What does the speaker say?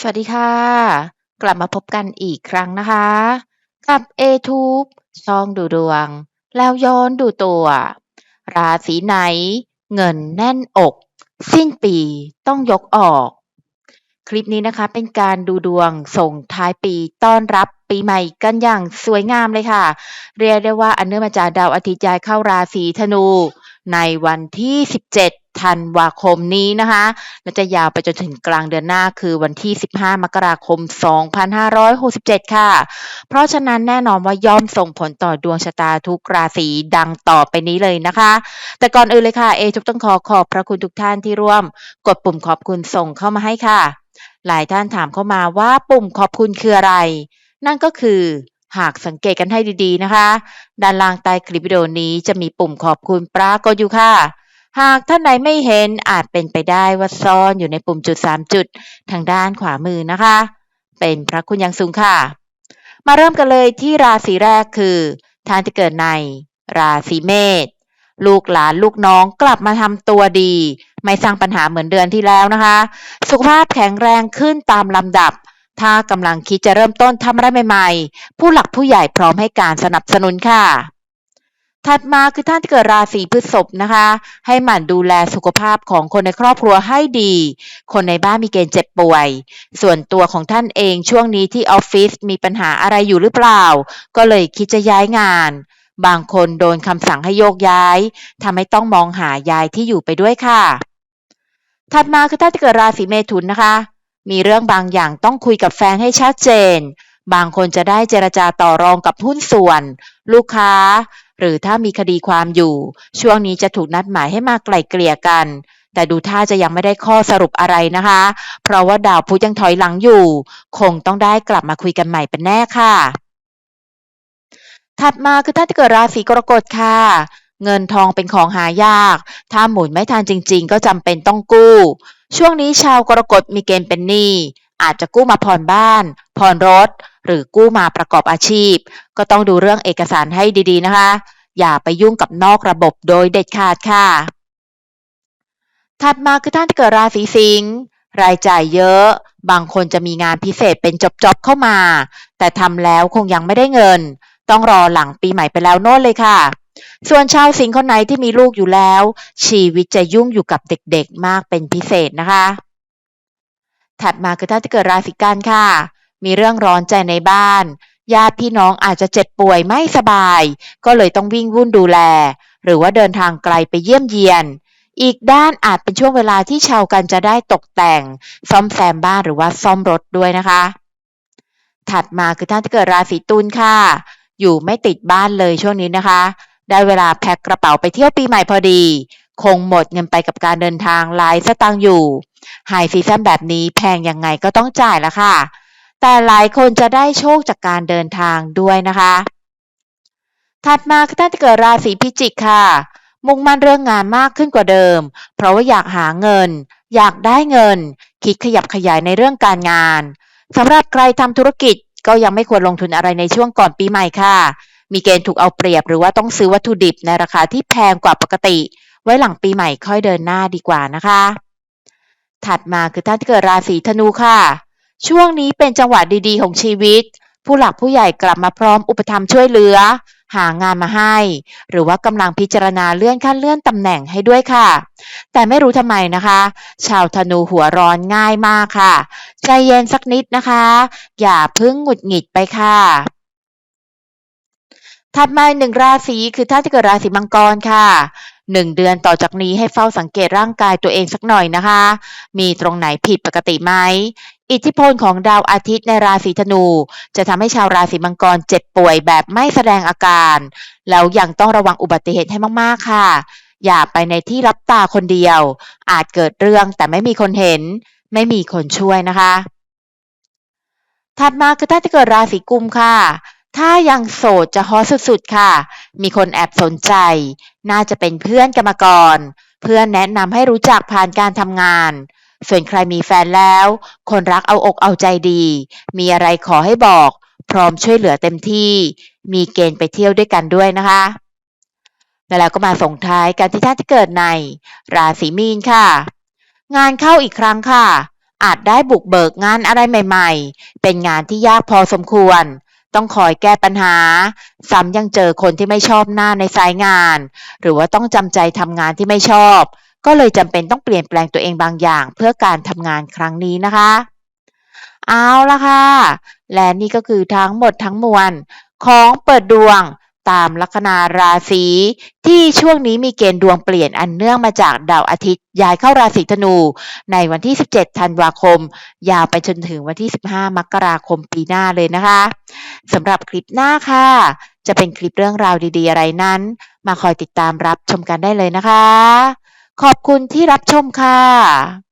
สวัสดีค่ะ กลับมาพบกันอีกครั้งนะคะ กับ A-Tube ช่องดูดวง แล้วย้อนดูตัว ราศีไหน เงินแน่นอก สิ้นปีต้องยกออก คลิปนี้นะคะเป็นการดูดวงส่งท้ายปีต้อนรับปีใหม่กันอย่างสวยงามเลยค่ะ เรียกได้ว่าอันเนื่องมาจากดาวอาทิตย์ย้ายเข้าราศีธนู ในวันที่ 17 ธันวาคมนี้นะคะและจะยาวไปจนถึงกลางเดือนหน้าคือวันที่ 15 มกราคม 2567 ค่ะ เพราะฉะนั้นแน่นอนว่าย่อมส่งผลต่อดวงชะตาทุกราศีดังต่อไปนี้เลยนะคะ แต่ก่อนอื่นเลยค่ะ เอทุกต้องขอขอบพระคุณทุกท่านที่ร่วม กดปุ่มขอบคุณส่งเข้ามาให้ค่ะ หลายท่านถามเข้ามาว่าปุ่มขอบคุณคืออะไร นั่นก็คือ หากสังเกตกันให้ดีๆนะคะ ด้านล่างใต้คลิปวิดีโอนี้จะมีปุ่มขอบคุณปรากฏอยู่ค่ะ หากท่านไหนไม่เห็นอาจเป็นไปได้ว่าซ่อนอยู่ในปุ่มจุด 3 จุด ทางด้านขวามือนะคะ เป็นพระคุณอย่างสูงค่ะ มาเริ่มกันเลยที่ราศีแรกคือท่านที่เกิดใน ราศีเมษลูกหลานลูกน้องกลับมาทำตัวดี ไม่สร้างปัญหาเหมือนเดือนที่แล้วนะคะ สุขภาพแข็งแรงขึ้นตามลำดับ ถ้ากำลังคิดจะเริ่มต้นทำอะไรใหม่ๆ ผู้หลักผู้ใหญ่พร้อมให้การสนับสนุนค่ะ ถัดมาคือท่านที่เกิดราศีพฤษภนะคะ ให้หมั่นดูแลสุขภาพของคนในครอบครัวให้ดี คนในบ้านมีเกณฑ์เจ็บป่วย ส่วนตัวของท่านเองช่วงนี้ที่ออฟฟิศมีปัญหาอะไรอยู่หรือเปล่า ก็เลยคิดจะย้ายงาน บางคนโดนคำสั่งให้โยกย้ายทำให้ต้องมองหายายที่อยู่ไปด้วยค่ะ ถัดมาคือท่านที่เกิดราศีเมถุนนะคะ มีเรื่องบางอย่างต้องคุยกับแฟนให้ชัดเจน บางคนจะได้เจรจาต่อรองกับหุ้นส่วน ลูกค้า หรือถ้ามีคดีความอยู่ ช่วงนี้จะถูกนัดหมายให้มาไกล่เกลี่ยกัน แต่ดูท่าจะยังไม่ได้ข้อสรุปอะไรนะคะ เพราะว่าดาวพุธยังถอยหลังอยู่ คงต้องได้กลับมาคุยกันใหม่เป็นแน่ค่ะ ถัดมาคือท่านที่เกิดราศีกรกฎค่ะเงินทองเป็นของหายาก ถ้าหมุนไม่ทันจริง ๆ ก็จำเป็นต้องกู้ ช่วงนี้ชาวกรกฎมีเกณฑ์เป็นหนี้ อาจจะกู้มาผ่อนบ้าน ผ่อนรถ หรือกู้มาประกอบอาชีพ ก็ต้องดูเรื่องเอกสารให้ดีๆนะคะ อย่าไปยุ่งกับนอกระบบโดยเด็ดขาดค่ะ ถัดมาคือท่านที่เกิดราศีสิงห์รายจ่ายเยอะ บางคนจะมีงานพิเศษเป็นจอบๆเข้ามา แต่ทำแล้วคงยังไม่ได้เงิน ต้องรอหลังปีใหม่ไปแล้วโน่นเลยค่ะ ส่วนชาวสิงห์คนไหนที่มีลูกอยู่แล้ว ชีวิตจะยุ่งอยู่กับเด็กๆมากเป็นพิเศษนะคะ ถัดมาคือท่านที่เกิดราศีกันค่ะ มีเรื่องร้อนใจในบ้าน ญาติพี่น้องอาจจะเจ็บป่วยไม่สบาย ก็เลยต้องวิ่งวุ่นดูแล หรือว่าเดินทางไกลไปเยี่ยมเยียน อีกด้านอาจเป็นช่วงเวลาที่ชาวกันจะได้ตกแต่ง ซ่อมแซมบ้านหรือว่าซ่อมรถด้วยนะคะ ถัดมาคือท่านที่เกิดราศีตุลค่ะ อยู่ไม่ติดบ้านเลยช่วงนี้นะคะ ได้เวลาแพ็คกระเป๋าไปเที่ยวปีใหม่พอดี คงหมดเงินไปกับการเดินทางหลายสตางค์อยู่ไฮซีซั่นแบบนี้แพงยังไงก็ต้องจ่ายละค่ะ แต่หลายคนจะได้โชคจากการเดินทางด้วยนะคะ ถัดมาคือท่านที่เกิดราศีพิจิกค่ะ มุ่งมั่นเรื่องงานมากขึ้นกว่าเดิม เพราะว่าอยากหาเงิน อยากได้เงิน คิดขยับขยายในเรื่องการงานสำหรับใครทำธุรกิจก็ยังไม่ควรลงทุนอะไรในช่วงก่อนปีใหม่ค่ะ มีเกณฑ์ถูกเอาเปรียบหรือว่าต้องซื้อวัตถุดิบในราคาที่แพงกว่าปกติ ไว้หลังปีใหม่ค่อยเดินหน้าดีกว่านะคะ ถัดมาคือท่านที่เกิดราศีธนูค่ะ ช่วงนี้เป็นจังหวะดีๆ ของชีวิต ผู้หลักผู้ใหญ่กลับมาพร้อมอุปถัมภ์ช่วยเหลือ หางานมาให้ หรือว่ากำลังพิจารณาเลื่อนขั้นเลื่อนตำแหน่งให้ด้วยค่ะ แต่ไม่รู้ทำไมนะคะ ชาวธนูหัวร้อนง่ายมากค่ะ ใจเย็นสักนิดนะคะ อย่าพึ่งหงุดหงิดไปค่ะ ถัดมาหนึ่งราศีคือท่านที่เกิดราศีมังกรค่ะหนึ่งเดือนต่อจากนี้ให้เฝ้าสังเกตร่างกายตัวเองสักหน่อยนะคะ มีตรงไหนผิดปกติไหม อิทธิพลของดาวอาทิตย์ในราศีธนู จะทำให้ชาวราศีมังกรเจ็บป่วยแบบไม่แสดงอาการ แล้วยังต้องระวังอุบัติเหตุให้มากๆค่ะ อย่าไปในที่รับตาคนเดียว อาจเกิดเรื่องแต่ไม่มีคนเห็น ไม่มีคนช่วยนะคะ ถัดมาคือท่านที่เกิดราศีกุมค่ะ ถ้ายังโสดจะฮอตสุดๆค่ะ มีคนแอบสนใจ น่าจะเป็นเพื่อนกรรมกร เพื่อนแนะนำให้รู้จักผ่านการทำงาน ส่วนใครมีแฟนแล้ว คนรักเอาอกเอาใจดี มีอะไรขอให้บอก พร้อมช่วยเหลือเต็มที่ มีเกณฑ์ไปเที่ยวด้วยกันด้วยนะคะ แล้วก็มาส่งท้ายกันที่ท่านที่เกิดใน ราศีมีนค่ะ งานเข้าอีกครั้งค่ะอาจได้บุกเบิกงานอะไรใหม่ ๆ เป็นงานที่ยากพอสมควร ต้องคอยแก้ปัญหา ซ้ำยังเจอคนที่ไม่ชอบหน้าในสายงาน หรือว่าต้องจำใจทำงานที่ไม่ชอบ ก็เลยจำเป็นต้องเปลี่ยนแปลงตัวเองบางอย่าง เพื่อการทำงานครั้งนี้นะคะ เอาละค่ะ และนี่ก็คือทั้งหมดทั้งมวลของเปิดดวง ตามลัคนาราศีที่ช่วงนี้มีเกณฑ์ดวงเปลี่ยนอันเนื่องมาจากดาวอาทิตย์ย้ายเข้าราศีธนู ในวันที่ 17 ธันวาคม ยาวไปจนถึงวันที่ 15 มกราคมปีหน้าเลยนะคะสำหรับคลิปหน้าค่ะ จะเป็นคลิปเรื่องราวดีๆ อะไรนั้น มาคอยติดตามรับชมกันได้เลยนะคะ ขอบคุณที่รับชมค่ะ